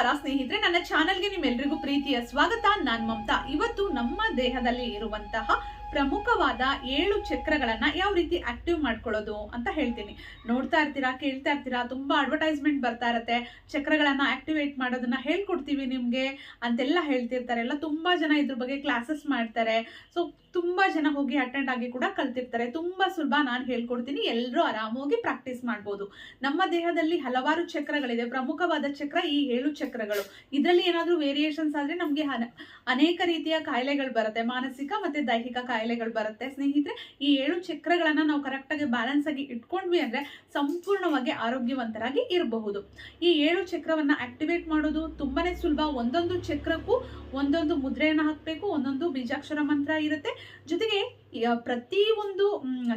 ನಮಸ್ಕಾರ, ಸ್ನೇಹಿತರೆ. ನನ್ನ ಚಾನೆಲ್ಗೆ ನಿಮ್ಮೆಲ್ರಿಗೂ ಪ್ರೀತಿಯ ಸ್ವಾಗತ. ನಾನ್ ಮಮತಾ. ಇವತ್ತು ನಮ್ಮ ದೇಹದಲ್ಲಿ ಇರುವಂತಹ ಪ್ರಮುಖವಾದ ಏಳು ಚಕ್ರಗಳನ್ನ ಯಾವ ರೀತಿ ಆಕ್ಟಿವ್ ಮಾಡ್ಕೊಳ್ಳೋದು ಅಂತ ಹೇಳ್ತೀನಿ. ನೋಡ್ತಾ ಇರ್ತೀರಾ, ಕೇಳ್ತಾ ಇರ್ತೀರಾ? ತುಂಬಾ ಅಡ್ವರ್ಟೈಸ್ಮೆಂಟ್ ಬರ್ತಾ ಇರತ್ತೆ. ಚಕ್ರಗಳನ್ನ ಆಕ್ಟಿವೇಟ್ ಮಾಡೋದನ್ನ ಹೇಳ್ಕೊಡ್ತೀವಿ ನಿಮ್ಗೆ ಅಂತೆಲ್ಲ ಹೇಳ್ತಿರ್ತಾರೆ. ಎಲ್ಲ ತುಂಬಾ ಜನ ಇದ್ರ ಬಗ್ಗೆ ಕ್ಲಾಸಸ್ ಮಾಡ್ತಾರೆ. ಸೊ ತುಂಬಾ ಜನ ಹೋಗಿ ಅಟೆಂಡ್ ಆಗಿ ಕೂಡ ಕಲ್ತಿರ್ತಾರೆ. ತುಂಬಾ ಸುಲಭ ನಾನು ಹೇಳ್ಕೊಡ್ತೀನಿ. ಎಲ್ಲರೂ ಆರಾಮಾಗಿ ಪ್ರಾಕ್ಟೀಸ್ ಮಾಡ್ಬೋದು. ನಮ್ಮ ದೇಹದಲ್ಲಿ ಹಲವಾರು ಚಕ್ರಗಳಿದೆ. ಪ್ರಮುಖವಾದ ಚಕ್ರ ಈ ಏಳು ಚಕ್ರಗಳು. ಇದರಲ್ಲಿ ಏನಾದರೂ ವೇರಿಯೇಷನ್ಸ್ ಆದ್ರೆ ನಮಗೆ ಅನೇಕ ರೀತಿಯ ಕಾಯಿಲೆಗಳು ಬರುತ್ತೆ. ಮಾನಸಿಕ ಮತ್ತೆ ದೈಹಿಕ ಕಾಯಿಲೆಗಳು ಬರುತ್ತೆ. ಸ್ನೇಹಿತರೆ, ಈ ಏಳು ಚಕ್ರಗಳನ್ನು ನಾವು ಕರೆಕ್ಟಾಗಿ ಬ್ಯಾಲೆನ್ಸ್ ಆಗಿ ಇಟ್ಕೊಂಡ್ವಿ ಅಂದ್ರೆ ಸಂಪೂರ್ಣವಾಗಿ ಆರೋಗ್ಯವಂತರಾಗಿ ಇರಬಹುದು. ಈ ಏಳು ಚಕ್ರವನ್ನ ಆಕ್ಟಿವೇಟ್ ಮಾಡೋದು ತುಂಬಾನೇ ಸುಲಭ. ಒಂದೊಂದು ಚಕ್ರಕ್ಕೂ ಒಂದೊಂದು ಮುದ್ರೆಯನ್ನು ಹಾಕಬೇಕು, ಒಂದೊಂದು ಬೀಜಾಕ್ಷರ ಮಂತ್ರ ಇರುತ್ತೆ. ಜೊತೆಗೆ ಪ್ರತಿ ಒಂದು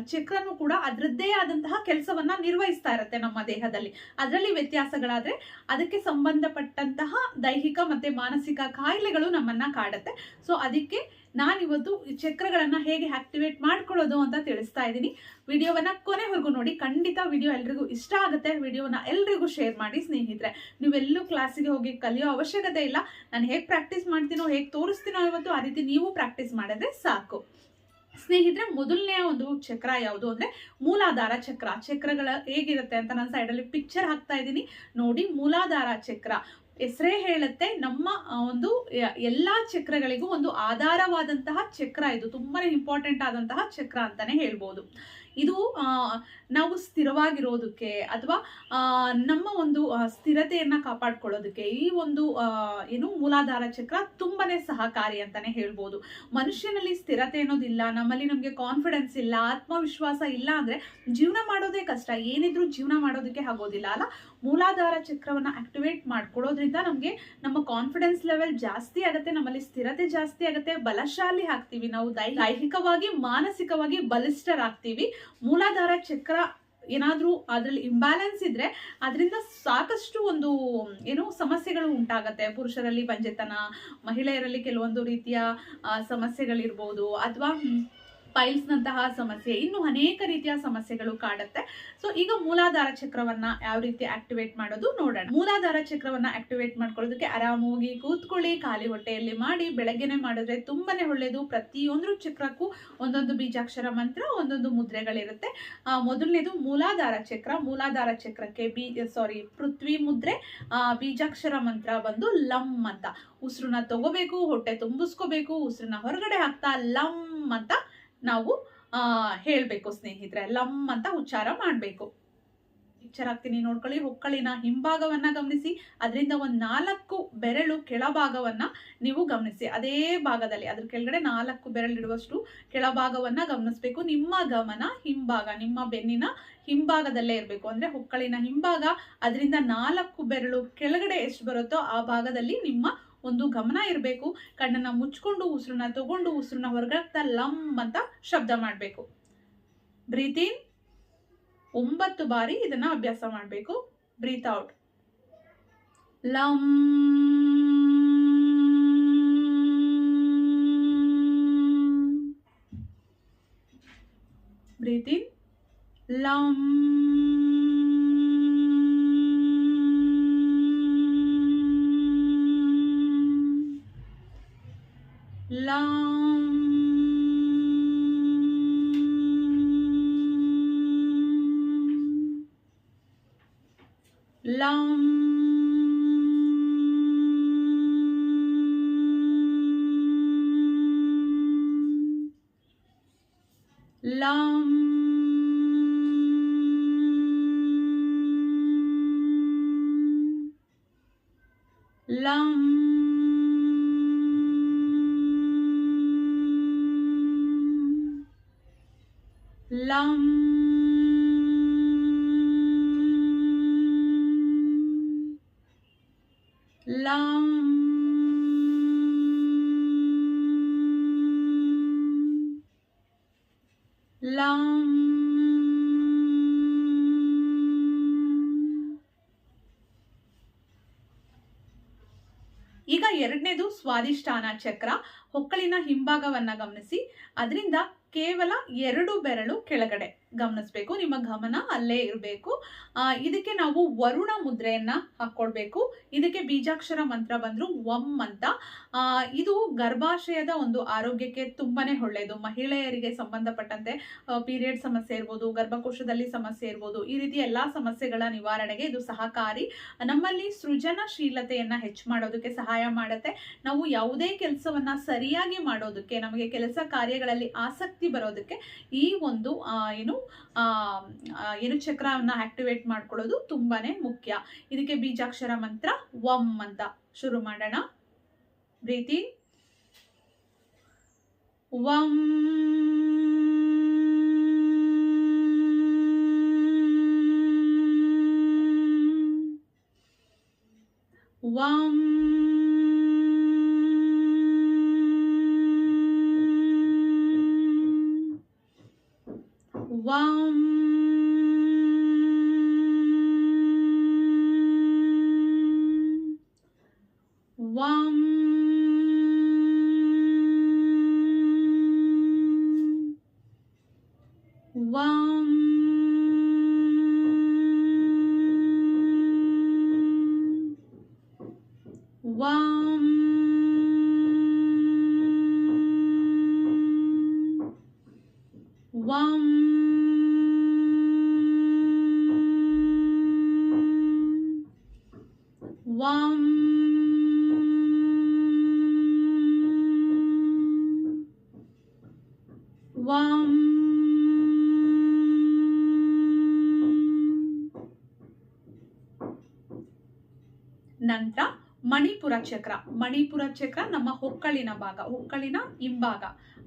ಚಕ್ರನೂ ಕೂಡ ಅದರದ್ದೇ ಆದಂತಹ ಕೆಲಸವನ್ನ ನಿರ್ವಹಿಸ್ತಾ ಇರುತ್ತೆ ನಮ್ಮ ದೇಹದಲ್ಲಿ. ಅದರಲ್ಲಿ ವ್ಯತ್ಯಾಸಗಳಾದ್ರೆ, ಅದಕ್ಕೆ ಸಂಬಂಧಪಟ್ಟಂತಹ ದೈಹಿಕ ಮತ್ತೆ ಮಾನಸಿಕ ಕಾಯಿಲೆಗಳು ನಮ್ಮನ್ನ ಕಾಡುತ್ತೆ. ಸೊ ಅದಕ್ಕೆ ನಾನಿವತ್ತು ಚಕ್ರಗಳನ್ನ ಹೇಗೆ ಆಕ್ಟಿವೇಟ್ ಮಾಡ್ಕೊಳ್ಳೋದು ಅಂತ ತಿಳಿಸ್ತಾ ಇದ್ದೀನಿ. ವಿಡಿಯೋವನ್ನ ಕೊನೆವರೆಗೂ ನೋಡಿ. ಖಂಡಿತ ವಿಡಿಯೋ ಎಲ್ರಿಗೂ ಇಷ್ಟ ಆಗುತ್ತೆ. ವಿಡಿಯೋನ ಎಲ್ರಿಗೂ ಶೇರ್ ಮಾಡಿ ಸ್ನೇಹಿತರೆ. ನೀವೆಲ್ಲೂ ಕ್ಲಾಸಿಗೆ ಹೋಗಿ ಕಲಿಯೋ ಅವಶ್ಯಕತೆ ಇಲ್ಲ. ನಾನು ಹೇಗೆ ಪ್ರಾಕ್ಟೀಸ್ ಮಾಡ್ತೀನೋ, ಹೇಗೆ ತೋರಿಸ್ತೀನೋ ಇವತ್ತು ಆ ರೀತಿ ನೀವು ಪ್ರಾಕ್ಟೀಸ್ ಮಾಡಿದ್ರೆ ಸಾಕು. ಸ್ನೇಹಿತರೆ, ಮೊದಲನೆಯ ಒಂದು ಚಕ್ರ ಯಾವುದು ಅಂದ್ರೆ ಮೂಲಾಧಾರ ಚಕ್ರ. ಚಕ್ರಗಳ ಹೇಗಿರುತ್ತೆ ಅಂತ ನನ್ನ ಸೈಡಲ್ಲಿ ಪಿಕ್ಚರ್ ಹಾಕ್ತಾ ಇದ್ದೀನಿ. ನೋಡಿ, ಮೂಲಾಧಾರ ಚಕ್ರ. ಹೆಸರೇ ಹೇಳುತ್ತೆ, ನಮ್ಮ ಒಂದು ಎಲ್ಲ ಚಕ್ರಗಳಿಗೂ ಒಂದು ಆಧಾರವಾದಂತಹ ಚಕ್ರ ಇದು. ತುಂಬಾನೇ ಇಂಪಾರ್ಟೆಂಟ್ ಆದಂತಹ ಚಕ್ರ ಅಂತಾನೆ ಹೇಳ್ಬೋದು. ಇದು ನಾವು ಸ್ಥಿರವಾಗಿರೋದಕ್ಕೆ ಅಥವಾ ನಮ್ಮ ಒಂದು ಸ್ಥಿರತೆಯನ್ನು ಕಾಪಾಡ್ಕೊಳ್ಳೋದಕ್ಕೆ ಈ ಒಂದು ಏನು ಮೂಲಾಧಾರ ಚಕ್ರ ತುಂಬಾನೇ ಸಹಕಾರಿ ಅಂತಾನೆ ಹೇಳ್ಬೋದು. ಮನುಷ್ಯನಲ್ಲಿ ಸ್ಥಿರತೆ ಅನ್ನೋದಿಲ್ಲ, ನಮ್ಮಲ್ಲಿ ನಮಗೆ ಕಾನ್ಫಿಡೆನ್ಸ್ ಇಲ್ಲ, ಆತ್ಮವಿಶ್ವಾಸ ಇಲ್ಲ ಅಂದ್ರೆ ಜೀವನ ಮಾಡೋದೇ ಕಷ್ಟ. ಏನಿದ್ರು ಜೀವನ ಮಾಡೋದಕ್ಕೆ ಆಗೋದಿಲ್ಲ, ಅಲ್ಲ? ಮೂಲಾಧಾರ ಚಕ್ರವನ್ನ ಆಕ್ಟಿವೇಟ್ ಮಾಡ್ಕೊಳ್ಳೋದ್ರಿಂದ ನಮಗೆ ನಮ್ಮ ಕಾನ್ಫಿಡೆನ್ಸ್ ಲೆವೆಲ್ ಜಾಸ್ತಿ ಆಗುತ್ತೆ, ನಮ್ಮಲ್ಲಿ ಸ್ಥಿರತೆ ಜಾಸ್ತಿ ಆಗುತ್ತೆ, ಬಲಶಾಲಿ ಆಗ್ತೀವಿ ನಾವು, ದೈಹಿಕವಾಗಿ, ಮಾನಸಿಕವಾಗಿ ಬಲಿಷ್ಠರಾಗ್ತೀವಿ. ಮೂಲಾಧಾರ ಚಕ್ರ ಏನಾದರೂ ಅದರಲ್ಲಿ ಇಂಬ್ಯಾಲೆನ್ಸ್ ಇದ್ದರೆ ಅದರಿಂದ ಸಾಕಷ್ಟು ಒಂದು, ಏನು ಸಮಸ್ಯೆಗಳು ಉಂಟಾಗತ್ತೆ. ಪುರುಷರಲ್ಲಿ ಬಂಜೆತನ, ಮಹಿಳೆಯರಲ್ಲಿ ಕೆಲವೊಂದು ರೀತಿಯ ಸಮಸ್ಯೆಗಳಿರ್ಬೋದು. ಅಥವಾ ಪೈಲ್ಸ್ ನಂತಹ ಸಮಸ್ಯೆ, ಇನ್ನು ಅನೇಕ ರೀತಿಯ ಸಮಸ್ಯೆಗಳು ಕಾಡುತ್ತೆ. ಸೊ ಈಗ ಮೂಲಾಧಾರ ಚಕ್ರವನ್ನ ಯಾವ ರೀತಿ ಆಕ್ಟಿವೇಟ್ ಮಾಡೋದು ನೋಡೋಣ. ಮೂಲಾಧಾರ ಚಕ್ರವನ್ನ ಆಕ್ಟಿವೇಟ್ ಮಾಡ್ಕೊಳ್ಳೋದಕ್ಕೆ ಆರಾಮೋಗಿ ಕೂತ್ಕೊಳ್ಳಿ, ಖಾಲಿ ಹೊಟ್ಟೆಯಲ್ಲಿ ಮಾಡಿ, ಬೆಳಗ್ಗೆನೆ ಮಾಡಿದ್ರೆ ತುಂಬಾನೇ ಒಳ್ಳೇದು. ಪ್ರತಿಯೊಂದು ಚಕ್ರಕ್ಕೂ ಒಂದೊಂದು ಬೀಜಾಕ್ಷರ ಮಂತ್ರ, ಒಂದೊಂದು ಮುದ್ರೆಗಳಿರುತ್ತೆ. ಮೊದಲನೇದು ಮೂಲಾಧಾರ ಚಕ್ರ. ಮೂಲಾಧಾರ ಚಕ್ರಕ್ಕೆ ಬೀ ಸಾರಿ ಪೃಥ್ವಿ ಮುದ್ರೆ ಬೀಜಾಕ್ಷರ ಮಂತ್ರ ಬಂದು ಲಮ್ ಅಂತ. ಉಸಿರನ್ನ ತಗೋಬೇಕು, ಹೊಟ್ಟೆ ತುಂಬಿಸ್ಕೋಬೇಕು, ಉಸಿರನ್ನ ಹೊರಗಡೆ ಹಾಕ್ತಾ ಲಮ್ ಅಂತ ನಾವು ಹೇಳಬೇಕು ಸ್ನೇಹಿತರೆ, ಲಮ್ ಅಂತ ಉಚ್ಚಾರ ಮಾಡಬೇಕು. ಪಿಕ್ಚರ್ ಹಾಕ್ತೀನಿ ನೋಡ್ಕೊಳ್ಳಿ ಹೊಕ್ಕಳಿನ ಹಿಂಭಾಗವನ್ನ ಗಮನಿಸಿ, ಅದರಿಂದ ಒಂದು ನಾಲ್ಕು ಬೆರಳು ಕೆಳಭಾಗವನ್ನ ನೀವು ಗಮನಿಸಿ. ಅದೇ ಭಾಗದಲ್ಲಿ, ಅದ್ರ ಕೆಳಗಡೆ ನಾಲ್ಕು ಬೆರಳಿಡುವಷ್ಟು ಕೆಳಭಾಗವನ್ನ ಗಮನಿಸ್ಬೇಕು. ನಿಮ್ಮ ಗಮನ ಹಿಂಭಾಗ, ನಿಮ್ಮ ಬೆನ್ನಿನ ಹಿಂಭಾಗದಲ್ಲೇ ಇರಬೇಕು. ಅಂದ್ರೆ ಹೊಕ್ಕಳಿನ ಹಿಂಭಾಗ, ಅದರಿಂದ ನಾಲ್ಕು ಬೆರಳು ಕೆಳಗಡೆ ಎಷ್ಟು ಬರುತ್ತೋ ಆ ಭಾಗದಲ್ಲಿ ನಿಮ್ಮ ಒಂದು ಗಮನ ಇರಬೇಕು. ಕಣ್ಣನ್ನು ಮುಚ್ಕೊಂಡು, ಉಸಿರನ್ನ ತಗೊಂಡು, ಉಸಿರನ್ನ ಹೊರಗಾಗ್ತಾ ಲಮ್ ಅಂತ ಶಬ್ದ ಮಾಡಬೇಕು. Breathe in. ಒಂಬತ್ತು ಬಾರಿ ಇದನ್ನ ಅಭ್ಯಾಸ ಮಾಡಬೇಕು. Breathe out. ಲಮ್ breathe in. ಲಮ್ Long. lum ಎರಡನೇದು ಸ್ವಾದಿಷ್ಠಾನ ಚಕ್ರ. ಹೊಕ್ಕಳಿನ ಹಿಂಭಾಗವನ್ನ ಗಮನಿಸಿ. ಅದರಿಂದ ಕೇವಲ ಎರಡು ಬೆರಳು ಕೆಳಗಡೆ. ಗಮನಿಸ್ಬೇಕು, ನಿಮ್ಮ ಗಮನ ಅಲ್ಲೇ ಇರಬೇಕು. ಇದಕ್ಕೆ ನಾವು ವರುಣ ಮುದ್ರೆಯನ್ನು ಹಾಕೊಳ್ಬೇಕು ಇದಕ್ಕೆ ಬೀಜಾಕ್ಷರ ಮಂತ್ರ ಬಂದರು ವಂ ಅಂತ. ಇದು ಗರ್ಭಾಶಯದ ಒಂದು ಆರೋಗ್ಯಕ್ಕೆ ತುಂಬಾನೇ ಒಳ್ಳೆಯದು ಮಹಿಳೆಯರಿಗೆ ಸಂಬಂಧಪಟ್ಟಂತೆ ಪೀರಿಯಡ್ ಸಮಸ್ಯೆ ಇರ್ಬೋದು, ಗರ್ಭಕೋಶದಲ್ಲಿ ಸಮಸ್ಯೆ ಇರ್ಬೋದು, ಈ ರೀತಿ ಎಲ್ಲಾ ಸಮಸ್ಯೆಗಳ ನಿವಾರಣೆಗೆ ಇದು ಸಹಕಾರಿ. ನಮ್ಮಲ್ಲಿ ಸೃಜನಶೀಲತೆಯನ್ನು ಹೆಚ್ಚು ಮಾಡೋದಕ್ಕೆ ಸಹಾಯ ಮಾಡುತ್ತೆ. ನಾವು ಯಾವುದೇ ಕೆಲಸವನ್ನ ಸರಿಯಾಗಿ ಮಾಡೋದಕ್ಕೆ, ನಮಗೆ ಕೆಲಸ ಕಾರ್ಯಗಳಲ್ಲಿ ಆಸಕ್ತಿ ಬರೋದಕ್ಕೆ ಈ ಒಂದು ಏನು ಏನು ಚಕ್ರವನ್ನ ಆಕ್ಟಿವೇಟ್ ಮಾಡ್ಕೊಳ್ಳೋದು ತುಂಬಾನೇ ಮುಖ್ಯ. ಇದಕ್ಕೆ ಬೀಜಾಕ್ಷರ ಮಂತ್ರ ವಂ ಅಂತ ಶುರು ಮಾಡೋಣ. ಪ್ರೀತಿ. ವಂ ವಂ Wam ವಂ ವಂ ನಂತರ ಮಣಿಪುರ ಚಕ್ರ ಮಣಿಪುರ ಚಕ್ರ ನಮ್ಮ ಹೊಕ್ಕಳಿನ ಭಾಗ ಹೊಕ್ಕಳಿನ ಹಿಂಭಾಗ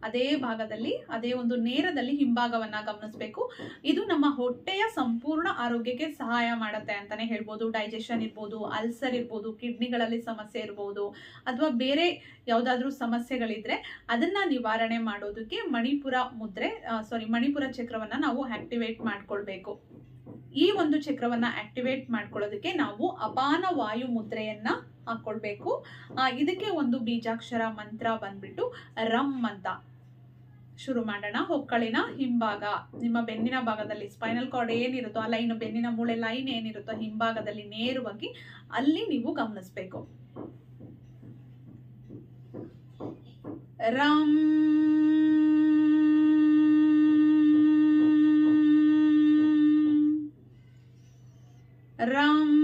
ಅದೇ ಭಾಗದಲ್ಲಿ, ಅದೇ ಒಂದು ನೇರದಲ್ಲಿ ಹಿಂಭಾಗವನ್ನ ಗಮನಿಸಬೇಕು. ಇದು ನಮ್ಮ ಹೊಟ್ಟೆಯ ಸಂಪೂರ್ಣ ಆರೋಗ್ಯಕ್ಕೆ ಸಹಾಯ ಮಾಡುತ್ತೆ ಅಂತಾನೆ ಹೇಳ್ಬೋದು. ಡೈಜೆಷನ್ ಇರ್ಬೋದು ಅಲ್ಸರ್ ಇರ್ಬೋದು, ಕಿಡ್ನಿಗಳಲ್ಲಿ ಸಮಸ್ಯೆ ಇರ್ಬೋದು, ಅಥವಾ ಬೇರೆ ಯಾವುದಾದ್ರೂ ಸಮಸ್ಯೆಗಳಿದ್ರೆ ಅದನ್ನ ನಿವಾರಣೆ ಮಾಡೋದಕ್ಕೆ ಮಣಿಪುರ ಮುದ್ರೆ ಸಾರಿ ಮಣಿಪುರ ಚಕ್ರವನ್ನ ನಾವು ಆಕ್ಟಿವೇಟ್ ಮಾಡ್ಕೊಳ್ಬೇಕು. ಈ ಒಂದು ಚಕ್ರವನ್ನ ಆಕ್ಟಿವೇಟ್ ಮಾಡ್ಕೊಳ್ಳೋದಕ್ಕೆ ನಾವು ಅಪಾನ ವಾಯು ಮುದ್ರೆಯನ್ನ ಹಾಕೊಳ್ಬೇಕು. ಇದಕ್ಕೆ ಒಂದು ಬೀಜಾಕ್ಷರ ಮಂತ್ರ ಬಂದ್ಬಿಟ್ಟು ರಮ್ ಅಂತ. ಶುರು ಮಾಡೋಣ. ಹೊಕ್ಕಳಿನ ಹಿಂಭಾಗ. ನಿಮ್ಮ ಬೆನ್ನಿನ ಭಾಗದಲ್ಲಿ ಸ್ಪೈನಲ್ ಕಾರ್ಡ್ ಏನಿರುತ್ತೋ, ಆ ಲೈನ್ ಬೆನ್ನಿನ ಮೂಳೆ ಲೈನ್ ಏನಿರುತ್ತೋ, ಹಿಂಭಾಗದಲ್ಲಿ ನೇರವಾಗಿ ಅಲ್ಲಿ ನೀವು ಗಮನಿಸ್ಬೇಕು. ರಂ. ರಮ್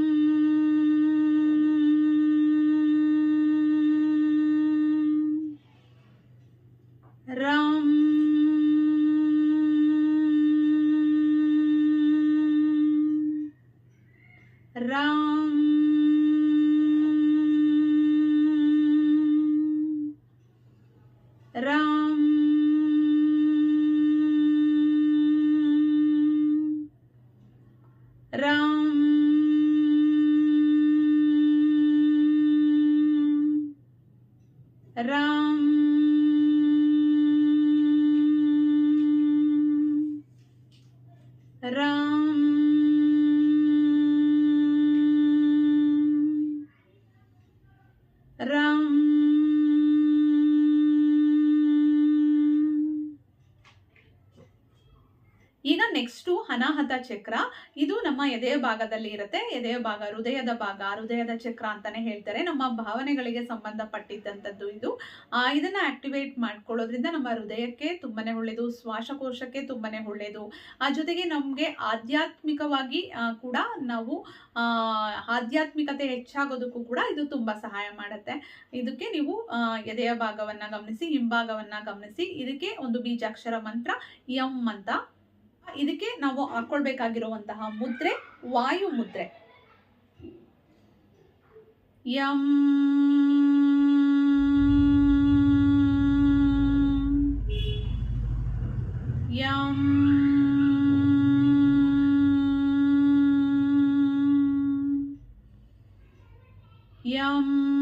राम ಚಕ್ರ. ಇದು ನಮ್ಮ ಎದೆಯ ಭಾಗದಲ್ಲಿ ಇರುತ್ತೆ. ಎದೆಯ ಭಾಗ ಹೃದಯದ ಭಾಗ, ಹೃದಯದ ಚಕ್ರ ಅಂತಾನೆ ಹೇಳ್ತಾರೆ. ನಮ್ಮ ಭಾವನೆಗಳಿಗೆ ಸಂಬಂಧಪಟ್ಟಿದ್ದಂಥದ್ದು ಇದು. ಇದನ್ನ ಆಕ್ಟಿವೇಟ್ ಮಾಡ್ಕೊಳ್ಳೋದ್ರಿಂದ ನಮ್ಮ ಹೃದಯಕ್ಕೆ ತುಂಬಾನೇ ಒಳ್ಳೆಯದು ಶ್ವಾಸಕೋಶಕ್ಕೆ ತುಂಬಾನೇ ಒಳ್ಳೆಯದು ಆ ಜೊತೆಗೆ ನಮಗೆ ಆಧ್ಯಾತ್ಮಿಕವಾಗಿ ಕೂಡ ನಾವು ಆಧ್ಯಾತ್ಮಿಕತೆ ಹೆಚ್ಚಾಗೋದಕ್ಕೂ ಕೂಡ ಇದು ತುಂಬಾ ಸಹಾಯ ಮಾಡುತ್ತೆ. ಇದಕ್ಕೆ ನೀವು ಎದೆಯ ಭಾಗವನ್ನ ಗಮನಿಸಿ, ಹಿಂಭಾಗವನ್ನ ಗಮನಿಸಿ, ಇದಕ್ಕೆ ಒಂದು ಬೀಜಾಕ್ಷರ ಮಂತ್ರ, ಯಂ ಅಂತ ಇದಕ್ಕೆ ನಾವು ಹಾಕೊಳ್ಬೇಕಾಗಿರುವಂತಹ ಮುದ್ರೆ ವಾಯು ಮುದ್ರೆ. Yum yum yum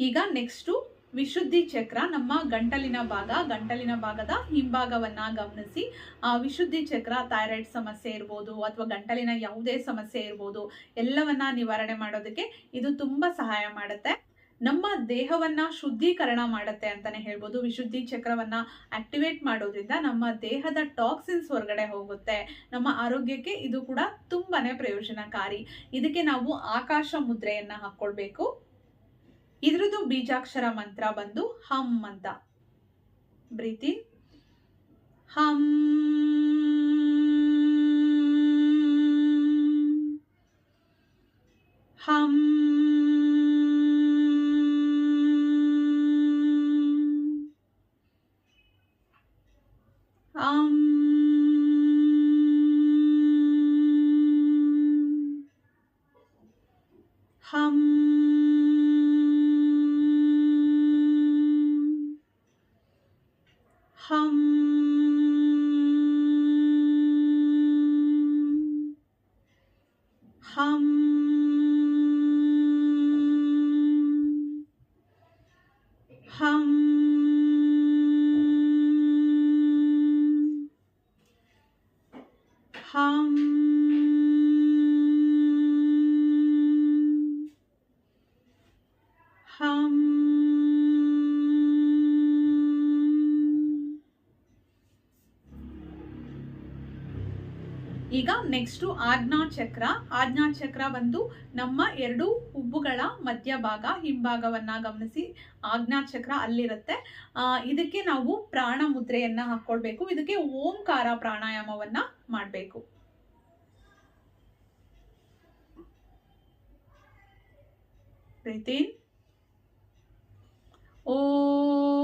ಈಗ ನೆಕ್ಸ್ಟು ವಿಶುದ್ಧಿ ಚಕ್ರ, ನಮ್ಮ ಗಂಟಲಿನ ಭಾಗ, ಗಂಟಲಿನ ಭಾಗದ ಹಿಂಭಾಗವನ್ನ ಗಮನಿಸಿ. ಆ ವಿಶುದ್ಧಿ ಚಕ್ರ ಥೈರಾಯ್ಡ್ ಸಮಸ್ಯೆ ಇರ್ಬೋದು, ಅಥವಾ ಗಂಟಲಿನ ಯಾವುದೇ ಸಮಸ್ಯೆ ಇರ್ಬೋದು, ಎಲ್ಲವನ್ನ ನಿವಾರಣೆ ಮಾಡೋದಕ್ಕೆ ಇದು ತುಂಬ ಸಹಾಯ ಮಾಡುತ್ತೆ. ನಮ್ಮ ದೇಹವನ್ನ ಶುದ್ಧೀಕರಣ ಮಾಡುತ್ತೆ ಅಂತಾನೆ ಹೇಳ್ಬೋದು. ವಿಶುದ್ಧಿ ಚಕ್ರವನ್ನ ಆಕ್ಟಿವೇಟ್ ಮಾಡೋದ್ರಿಂದ ನಮ್ಮ ದೇಹದ ಟಾಕ್ಸಿನ್ಸ್ ಹೊರಗಡೆ ಹೋಗುತ್ತೆ. ನಮ್ಮ ಆರೋಗ್ಯಕ್ಕೆ ಇದು ಕೂಡ ತುಂಬಾನೇ ಪ್ರಯೋಜನಕಾರಿ. ಇದಕ್ಕೆ ನಾವು ಆಕಾಶ ಮುದ್ರೆಯನ್ನ ಹಾಕೊಳ್ಬೇಕು. ಇದ್ರದ್ದು ಬೀಜಾಕ್ಷರ ಮಂತ್ರ ಬಂದು ಹಮ್ ಅಂತ. ಬ್ರೀತಿನ್ ಹಮ್. ಹಮ್. ಈಗ ನೆಕ್ಸ್ಟ್ ಆಜ್ಞಾ ಚಕ್ರ. ಬಂದು ನಮ್ಮ ಎರಡು ಹುಬ್ಬುಗಳ ಮಧ್ಯಭಾಗ, ಹಿಂಭಾಗವನ್ನ ಗಮನಿಸಿ ಆಜ್ಞಾ ಚಕ್ರ ಅಲ್ಲಿರುತ್ತೆ. ಇದಕ್ಕೆ ನಾವು ಪ್ರಾಣ ಮುದ್ರೆಯನ್ನ ಹಾಕೊಳ್ಬೇಕು. ಇದಕ್ಕೆ ಓಂಕಾರ ಪ್ರಾಣಾಯಾಮವನ್ನ ಮಾಡಬೇಕು. ಓಂ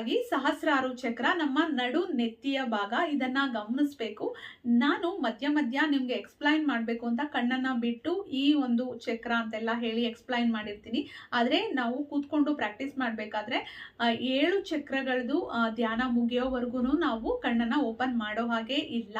ಕೊನೆಯದಾಗಿ ಸಹಸ್ರಾರು ಚಕ್ರ ನಮ್ಮ ನಡು ನೆತ್ತಿಯ ಭಾಗ. ಇದನ್ನ ಗಮನಿಸ್ಬೇಕು. ನಾನು ಮಧ್ಯ ಮಧ್ಯ ನಿಮ್ಗೆ ಎಕ್ಸ್ಪ್ಲೈನ್ ಮಾಡಬೇಕು ಅಂತ ಕಣ್ಣನ್ನ ಬಿಟ್ಟು ಈ ಒಂದು ಚಕ್ರ ಅಂತೆಲ್ಲ ಹೇಳಿ ಎಕ್ಸ್ಪ್ಲೈನ್ ಮಾಡಿರ್ತೀನಿ. ಆದ್ರೆ ನಾವು ಕೂತ್ಕೊಂಡು ಪ್ರಾಕ್ಟೀಸ್ ಮಾಡಬೇಕಾದ್ರೆ ಏಳು ಚಕ್ರಗಳದ್ದು ಧ್ಯಾನ ಮುಗಿಯೋವರೆಗೂ ನಾವು ಕಣ್ಣನ್ನ ಓಪನ್ ಮಾಡೋ ಹಾಗೆ ಇಲ್ಲ.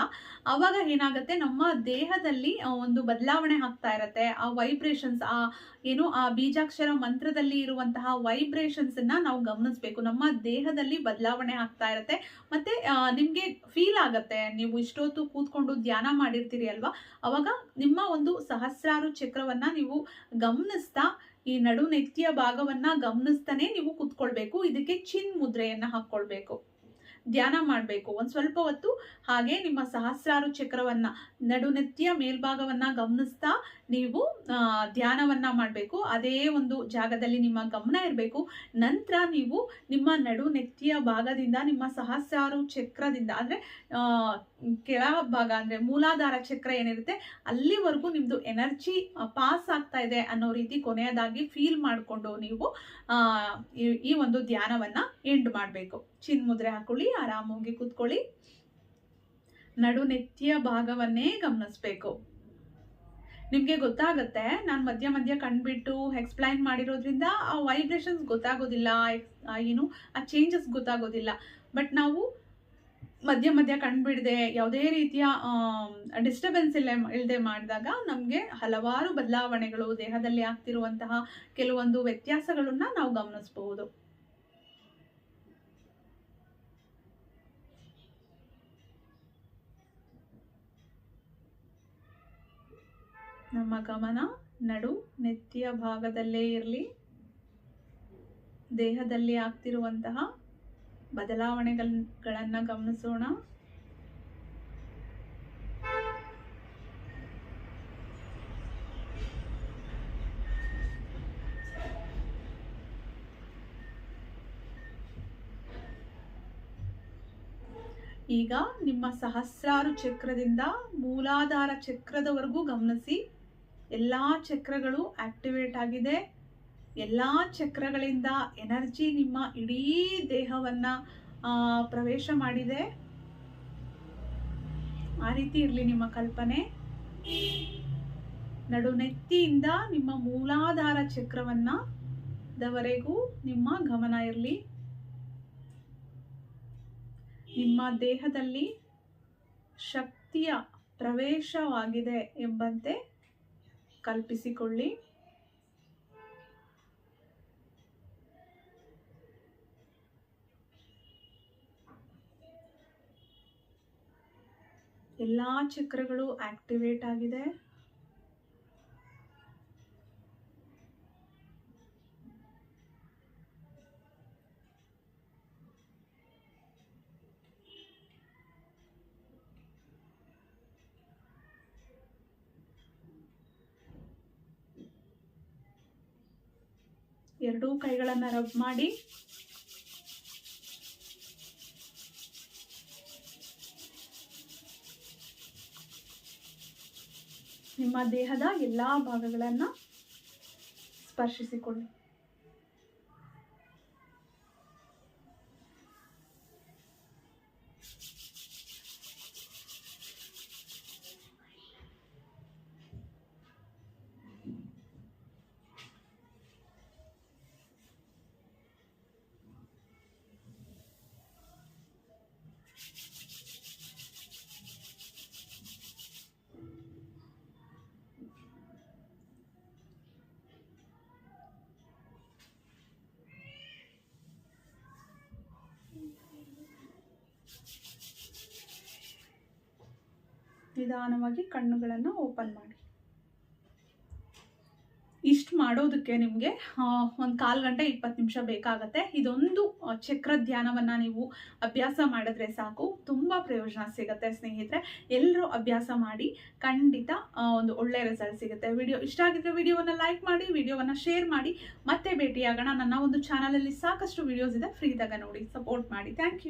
ಅವಾಗ ಏನಾಗುತ್ತೆ, ನಮ್ಮ ದೇಹದಲ್ಲಿ ಒಂದು ಬದಲಾವಣೆ ಆಗ್ತಾ ಇರತ್ತೆ. ಆ ವೈಬ್ರೇಷನ್ಸ್ ಆ ಏನು ಆ ಬೀಜಾಕ್ಷರ ಮಂತ್ರದಲ್ಲಿ ಇರುವಂತಹ ವೈಬ್ರೇಷನ್ಸ್ ಅನ್ನ ನಾವು ಗಮನಿಸ್ಬೇಕು. ನಮ್ಮ ದೇಹದಲ್ಲಿ ಬದಲಾವಣೆ ಆಗ್ತಾ ಇರುತ್ತೆ. ಮತ್ತೆ ನಿಮಗೆ ಫೀಲ್ ಆಗತ್ತೆ. ನೀವು ಇಷ್ಟೊತ್ತು ಕೂತ್ಕೊಂಡು ಧ್ಯಾನ ಮಾಡಿರ್ತೀರಿ ಅಲ್ವಾ? ಅವಾಗ ನಿಮ್ಮ ಒಂದು ಸಹಸ್ರಾರು ಚಕ್ರವನ್ನ ನೀವು ಗಮನಿಸ್ತಾ, ಈ ನಡು ನೆತ್ತಿಯ ಭಾಗವನ್ನ ಗಮನಿಸ್ತಾನೆ ನೀವು ಕೂತ್ಕೊಳ್ಬೇಕು. ಇದಕ್ಕೆ ಚಿನ್ ಮುದ್ರೆಯನ್ನ ಹಾಕೊಳ್ಬೇಕು. ಧ್ಯಾನ ಮಾಡಬೇಕು. ಒಂದು ಸ್ವಲ್ಪ ಹೊತ್ತು ಹಾಗೆ ನಿಮ್ಮ ಸಹಸ್ರಾರು ಚಕ್ರವನ್ನ ನಡುನೆತ್ತಿಯ ಮೇಲ್ಭಾಗವನ್ನ ಗಮನಿಸ್ತಾ ನೀವು ಧ್ಯಾನವನ್ನು ಮಾಡಬೇಕು. ಅದೇ ಒಂದು ಜಾಗದಲ್ಲಿ ನಿಮ್ಮ ಗಮನ ಇರಬೇಕು. ನಂತರ ನೀವು ನಿಮ್ಮ ನಡುನೆತ್ತಿಯ ಭಾಗದಿಂದ, ನಿಮ್ಮ ಸಹಸ್ರಾರು ಚಕ್ರದಿಂದ, ಅಂದ್ರೆ ಕೆಳ ಭಾಗ, ಅಂದ್ರೆ ಮೂಲಾಧಾರ ಚಕ್ರ ಏನಿರುತ್ತೆ, ಅಲ್ಲಿವರೆಗೂ ನಿಮ್ದು ಎನರ್ಜಿ ಪಾಸ್ ಆಗ್ತಾ ಇದೆ ಅನ್ನೋ ರೀತಿ ಕೊನೆಯದಾಗಿ ಫೀಲ್ ಮಾಡಿಕೊಂಡು ನೀವು ಈ- ಒಂದು ಧ್ಯಾನವನ್ನ ಎಂಡ್ ಮಾಡಬೇಕು. ಚಿನ್ ಮುದ್ರೆ ಹಾಕೊಳ್ಳಿ, ಆರಾಮಾಗಿ ಕೂತ್ಕೊಳ್ಳಿ. ನಡುನೆತ್ತಿಯ ಭಾಗವನ್ನೇ ಗಮನಿಸ್ಬೇಕು. ನಿಮಗೆ ಗೊತ್ತಾಗುತ್ತೆ, ನಾನು ಮಧ್ಯ ಮಧ್ಯ ಕಣ್ಬಿಟ್ಟು ಎಕ್ಸ್ಪ್ಲೈನ್ ಮಾಡಿರೋದ್ರಿಂದ ಆ ವೈಬ್ರೇಷನ್ಸ್ ಗೊತ್ತಾಗೋದಿಲ್ಲ ಏನು, ಆ ಚೇಂಜಸ್ ಗೊತ್ತಾಗೋದಿಲ್ಲ. ಬಟ್ ನಾವು ಮಧ್ಯ ಮಧ್ಯ ಕಣ್ಬಿಡದೆ, ಯಾವುದೇ ರೀತಿಯ ಡಿಸ್ಟರ್ಬೆನ್ಸ್ ಇಲ್ಲ ಇಲ್ಲದೆ ಮಾಡಿದಾಗ ನಮಗೆ ಹಲವಾರು ಬದಲಾವಣೆಗಳು ದೇಹದಲ್ಲಿ ಆಗ್ತಿರುವಂತಹ ಕೆಲವೊಂದು ವ್ಯತ್ಯಾಸಗಳನ್ನ ನಾವು ಗಮನಿಸಬಹುದು. ನಮ್ಮ ಗಮನ ನಡು ನೆತ್ತಿಯ ಭಾಗದಲ್ಲೇ ಇರಲಿ. ದೇಹದಲ್ಲಿ ಆಗ್ತಿರುವಂತಹ ಬದಲಾವಣೆಗಳನ್ನ ಗಮನಿಸೋಣ. ಈಗ ನಿಮ್ಮ ಸಹಸ್ರಾರು ಚಕ್ರದಿಂದ ಮೂಲಾಧಾರ ಚಕ್ರದವರೆಗೂ ಗಮನಿಸಿ. ಎಲ್ಲ ಚಕ್ರಗಳು ಆಕ್ಟಿವೇಟ್ ಆಗಿದೆ. ಎಲ್ಲ ಚಕ್ರಗಳಿಂದ ಎನರ್ಜಿ ನಿಮ್ಮ ಇಡೀ ದೇಹವನ್ನ ಪ್ರವೇಶ ಮಾಡಿದೆ. ಆ ರೀತಿ ಇರಲಿ ನಿಮ್ಮ ಕಲ್ಪನೆ. ನಡುನೆತ್ತಿಯಿಂದ ನಿಮ್ಮ ಮೂಲಾಧಾರ ಚಕ್ರವನ್ನ ದವರೆಗೂ ನಿಮ್ಮ ಗಮನ ಇರಲಿ. ನಿಮ್ಮ ದೇಹದಲ್ಲಿ ಶಕ್ತಿಯ ಪ್ರವೇಶವಾಗಿದೆ ಎಂಬಂತೆ ಕಲ್ಪಿಸಿಕೊಳ್ಳಿ. ಎಲ್ಲ ಚಕ್ರಗಳು ಆಕ್ಟಿವೇಟ್ ಆಗಿದೆ. ಎರಡೂ ಕೈಗಳನ್ನು ರಬ್ ಮಾಡಿ. ನಿಮ್ಮ ದೇಹದ ಎಲ್ಲ ಭಾಗಗಳನ್ನು ಸ್ಪರ್ಶಿಸಿಕೊಳ್ಳಿ. ನಿಧಾನವಾಗಿ ಕಣ್ಣುಗಳನ್ನು ಓಪನ್ ಮಾಡಿ. ಇಷ್ಟು ಮಾಡೋದಕ್ಕೆ ನಿಮಗೆ ಒಂದು ಕಾಲು ಗಂಟೆ ಇಪ್ಪತ್ತು ನಿಮಿಷ ಬೇಕಾಗತ್ತೆ. ಇದೊಂದು ಚಕ್ರ ಧ್ಯಾನವನ್ನು ನೀವು ಅಭ್ಯಾಸ ಮಾಡಿದ್ರೆ ಸಾಕು. ತುಂಬ ಪ್ರಯೋಜನ ಸಿಗುತ್ತೆ ಸ್ನೇಹಿತರೆ. ಎಲ್ಲರೂ ಅಭ್ಯಾಸ ಮಾಡಿ ಖಂಡಿತ ಒಂದು ಒಳ್ಳೆ ರಿಸಲ್ಟ್ ಸಿಗುತ್ತೆ. ವಿಡಿಯೋ ಇಷ್ಟ ಆಗಿದ್ರೆ ವಿಡಿಯೋವನ್ನು ಲೈಕ್ ಮಾಡಿ, ವಿಡಿಯೋವನ್ನು ಶೇರ್ ಮಾಡಿ. ಮತ್ತೆ ಭೇಟಿಯಾಗೋಣ. ನನ್ನ ಒಂದು ಚಾನಲಲ್ಲಿ ಸಾಕಷ್ಟು ವಿಡಿಯೋಸ್ ಇದೆ. ಫ್ರೀದಾಗ ನೋಡಿ ಸಪೋರ್ಟ್ ಮಾಡಿ. Thank you